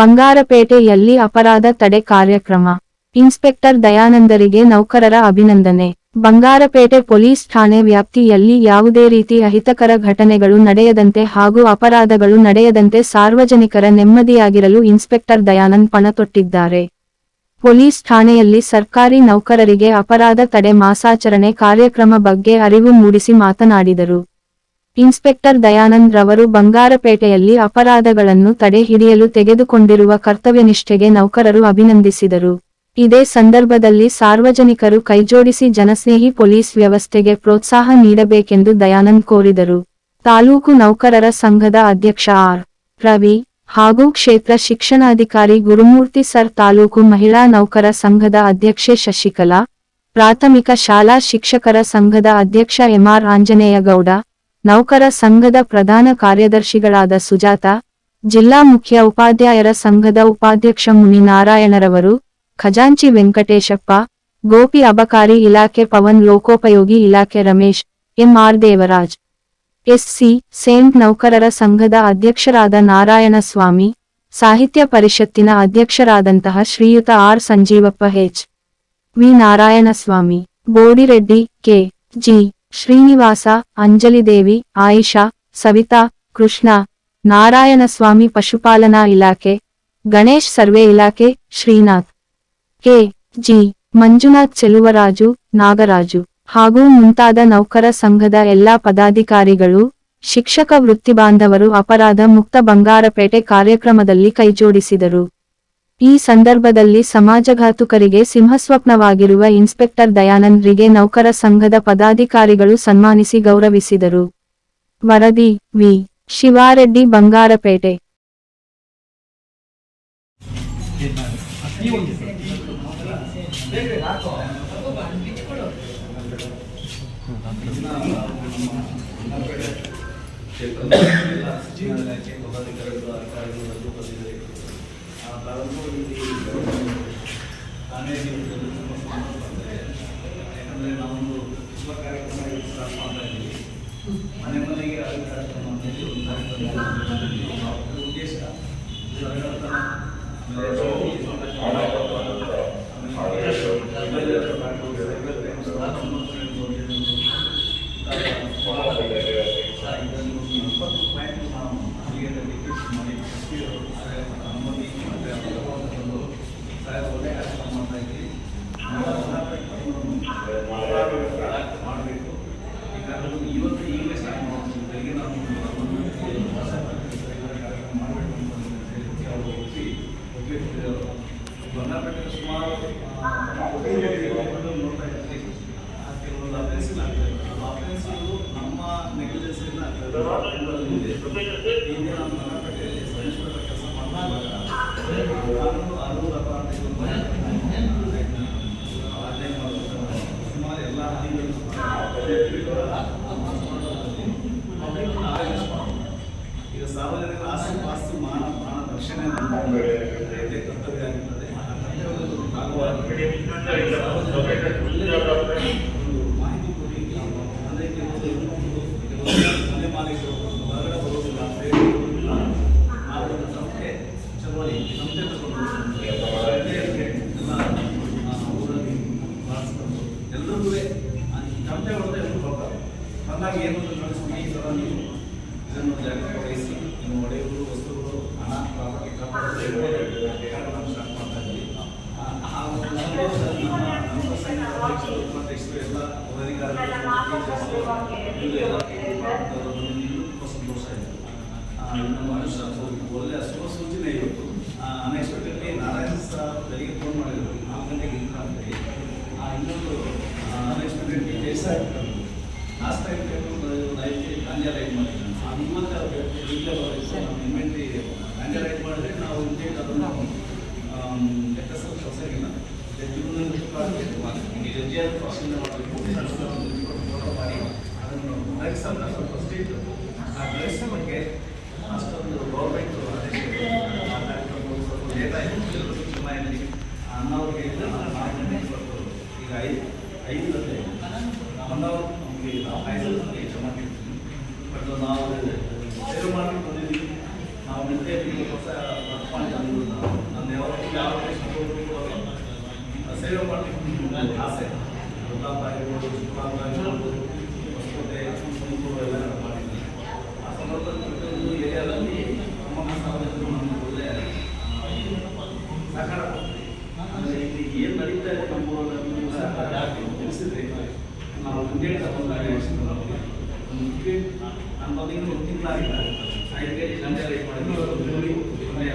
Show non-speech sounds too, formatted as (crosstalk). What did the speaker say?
ಬಂಗಾರಪೇಟೆಯಲ್ಲಿ ಅಪರಾಧ ತಡೆ ಕಾರ್ಯಕ್ರಮ. ಇನ್ಸ್ಪೆಕ್ಟರ್ ದಯಾನಂದರಿಗೆ ನೌಕರರ ಅಭಿನಂದನೆ. ಬಂಗಾರಪೇಟೆ ಪೊಲೀಸ್ ಠಾಣೆ ವ್ಯಾಪ್ತಿಯಲ್ಲಿ ಯಾವುದೇ ರೀತಿ ಅಹಿತಕರ ಘಟನೆಗಳು ನಡೆಯದಂತೆ ಹಾಗೂ ಅಪರಾಧಗಳು ನಡೆಯದಂತೆ ಸಾರ್ವಜನಿಕರ ನೆಮ್ಮದಿಯಾಗಿರಲು ಇನ್ಸ್ಪೆಕ್ಟರ್ ದಯಾನಂದ್ ಪಣ ತೊಟ್ಟಿದ್ದಾರೆ ಪೊಲೀಸ್ ಠಾಣೆಯಲ್ಲಿ ಸರ್ಕಾರಿ ನೌಕರರಿಗೆ ಅಪರಾಧ ತಡೆ ಮಾಸಾಚರಣೆ ಕಾರ್ಯಕ್ರಮ ಬಗ್ಗೆ ಅರಿವು ಮೂಡಿಸಿ ಮಾತನಾಡಿದರು. ಇನ್ಸ್ಪೆಕ್ಟರ್ ದಯಾನಂದ್ ರವರು ಬಂಗಾರಪೇಟೆಯಲ್ಲಿ ಅಪರಾಧಗಳನ್ನು ತಡೆ ಹಿಡಿಯಲು ತೆಗೆದುಕೊಂಡಿರುವ ಕರ್ತವ್ಯನಿಷ್ಠೆಗೆ ನೌಕರರು ಅಭಿನಂದಿಸಿದರು. ಇದೇ ಸಂದರ್ಭದಲ್ಲಿ ಸಾರ್ವಜನಿಕರು ಕೈಜೋಡಿಸಿ ಜನಸ್ನೇಹಿ ಪೊಲೀಸ್ ವ್ಯವಸ್ಥೆಗೆ ಪ್ರೋತ್ಸಾಹ ನೀಡಬೇಕೆಂದು ದಯಾನಂದ್ ಕೋರಿದರು. ತಾಲೂಕು ನೌಕರರ ಸಂಘದ ಅಧ್ಯಕ್ಷ ಆರ್. ರವಿ ಹಾಗೂ ಕ್ಷೇತ್ರ ಶಿಕ್ಷಣಾಧಿಕಾರಿ ಗುರುಮೂರ್ತಿ ಸರ್ ತಾಲೂಕು ಮಹಿಳಾ ನೌಕರ ಸಂಘದ ಅಧ್ಯಕ್ಷೆ ಶಶಿಕಲಾ, ಪ್ರಾಥಮಿಕ ಶಾಲಾ ಶಿಕ್ಷಕರ ಸಂಘದ ಅಧ್ಯಕ್ಷ ಎಂಆರ್ ಆಂಜನೇಯಗೌಡ ನೌಕರ ಸಂಘದ ಪ್ರಧಾನ ಕಾರ್ಯದರ್ಶಿಗಳಾದ ಸುಜಾತ, ಜಿಲ್ಲಾ ಮುಖ್ಯ ಉಪಾಧ್ಯಾಯರ ಸಂಘದ ಉಪಾಧ್ಯಕ್ಷ ಮುನಿನಾರಾಯಣರವರು, ಖಜಾಂಚಿ ವೆಂಕಟೇಶಪ್ಪ, ಗೋಪಿ ಅಬಕಾರಿ ಇಲಾಖೆ ಪವನ್ ಲೋಕೋಪಯೋಗಿ ಇಲಾಖೆ ರಮೇಶ್ ಎಂಆರ್ ದೇವರಾಜ್. ಎಸ್ಸಿ ಸೇಂಟ್ ನೌಕರರ ಸಂಘದ ಅಧ್ಯಕ್ಷರಾದ ನಾರಾಯಣಸ್ವಾಮಿ, ಸಾಹಿತ್ಯ ಪರಿಷತ್ತಿನ ಅಧ್ಯಕ್ಷರಾದಂತಹ ಶ್ರೀಯುತ R Sanjeevappa H V Narayanaswamy Bodireddy K. G. Srinivasa, Anjalidevi, Ayesha, Savitha, Krishna, Narayanaswamy ಪಶುಪಾಲನಾ ಇಲಾಖೆ, ಗಣೇಶ್ ಸರ್ವೆ ಇಲಾಖೆ, ಶ್ರೀನಾಥ್, ಕೆ. ಜಿ. ಮಂಜುನಾಥ್ ಚೆಲುವರಾಜು, ನಾಗರಾಜು ಹಾಗೂ ಮುಂತಾದ ನೌಕರ ಸಂಘದ ಎಲ್ಲಾ ಪದಾಧಿಕಾರಿಗಳು, ಶಿಕ್ಷಕ ವೃತ್ತಿಬಾಂಧವರು ಅಪರಾಧ ಮುಕ್ತ ಬಂಗಾರಪೇಟೆ ಕಾರ್ಯಕ್ರಮದಲ್ಲಿ ಕೈಜೋಡಿಸಿದರು. ಈ ಸಂದರ್ಭದಲ್ಲಿ ಸಮಾಜಘಾತುಕರಿಗೆ ಸಿಂಹಸ್ವಪ್ನವಾಗಿರುವ ಇನ್ಸ್ಪೆಕ್ಟರ್ ದಯಾನಂದ್ರಿಗೆ ನೌಕರ ಸಂಘದ ಪದಾಧಿಕಾರಿಗಳು ಸನ್ಮಾನಿಸಿ ಗೌರವಿಸಿದರು. ವರದಿ ವಿ. ಶಿವಾರೆಡ್ಡಿ ಬಂಗಾರಪೇಟೆ. (coughs) ಯಾಕಂದರೆ ನಾವೊಂದು ಶುಭ ಕಾರ್ಯಕ್ರಮ ಸ್ಟಾರ್ಟ್ ಮಾಡ್ತಾ ಇದ್ದೀವಿ ಮನೆ ಮನೆಗೆ ಅರಿವು ಕಾರ್ಯಕ್ರಮ ಅಂತೇಳಿ ಒಂದು ಕಾರ್ಯಕ್ರಮ ಮಾಡಿದ್ದೀವಿ. ಅದ್ರ ಉದ್ದೇಶ ಇದು ಹರಡುತ್ತಾ ಆಮೇಲೆ ಬಂದಾಗ ಏನು ಥರ ನೀವು ಇದನ್ನು ಜಾಗ್ರತೆ ವಹಿಸಿ ನಿಮ್ಮ ಒಡೆಯವರು ವಸ್ತುಗಳು ಆ, ಆ ಆ, ಒಳ್ಳೆಯ ಶುಭ ಸೂಚನೆ ಇವತ್ತು ಅನ್ಎಕ್ಸ್ಪೆಕ್ಟೆಡ್ಲಿ ನಾರಾಯಣ ಸರ್ ಬೆಳಿಗ್ಗೆ ಫೋನ್ ಮಾಡಿದ್ರು ನಾಲ್ಕು ಗಂಟೆಗೆ ಇಲ್ಲ ಅಂತೇಳಿ ಆ, ಇನ್ನೊಂದು unexpectedly Desai last time night ಗಾಂಜಾ ರೈಡ್ ಅದು ಇವತ್ತು ಅವ್ರು ಈಗಲೇ ಬರೋದು ನಮ್ಮ ಮಾಡಿದ್ರೆ ನಾವು ಇನ್ಟೇಕ್ ಅದನ್ನು ಲೆಕ್ಕಸಲು ಮಾಡಬೇಕು ಫೋಟೋ ಮಾಡಿ, ಅದನ್ನು ಅಂತ ಸ್ವಲ್ಪ ಸ್ಟೇಟ್ ಆ ಡ್ರಗ್ಸ್ ಬಗ್ಗೆ ಅಷ್ಟೊಂದು ಗೌರ್ಮೆಂಟ್ ಆ ಕಾರ್ಯಕ್ರಮಗಳು ಸ್ವಲ್ಪ ಲೇಟ್ ಆಯಿತು ನಾವು ನಾಲ್ಕು ಗಂಟೆಗೆ ಈಗ ಐದು ಐದು ಗಂಟೆ ಅವರ್ ನಮಗೆ ಐದು ಮಾಡಲಿಕ್ಕೆ ಆಸೆ ಗುಲಾಬ್ ಆಗಿರ್ಬೋದು ಗುಲಾಬ್ ಆಗಿರ್ಬೋದು ಹೊಸಕೋಟೆ ತುಮಕೂರು ಎಲ್ಲ ಮಾಡಿದ್ದೀನಿ ಆ ಸಂದರ್ಭದಲ್ಲಿ ಪ್ರತಿಯೊಂದು ಏರಿಯಾದಲ್ಲಿ ನಮ್ಮ ಸಾರ್ವಜನಿಕರು ನಮಗೆ ಒಳ್ಳೆ ಸಹಕಾರ ಅಂದರೆ ಇಲ್ಲಿ ಏನು ನಡೀತಾ ಇದೆ ನಮ್ಮ ಊರಲ್ಲಿ ನೀವು ಸಹಕಾರ ತಿಳಿಸಿದ್ರೆ ನಾವು ಮುಂಗೇಟ ಬಂದಾಗ ನಮಗೆ ನಾನು ಬಂದಿದ್ದು ಒಂದು ತಿಂಗಳಾಗಿಲ್ಲ ಐದು ಕೆ ಜಿ ಗಂಟೆ ರೈಟ್ ಮಾಡಿದ್ವಿ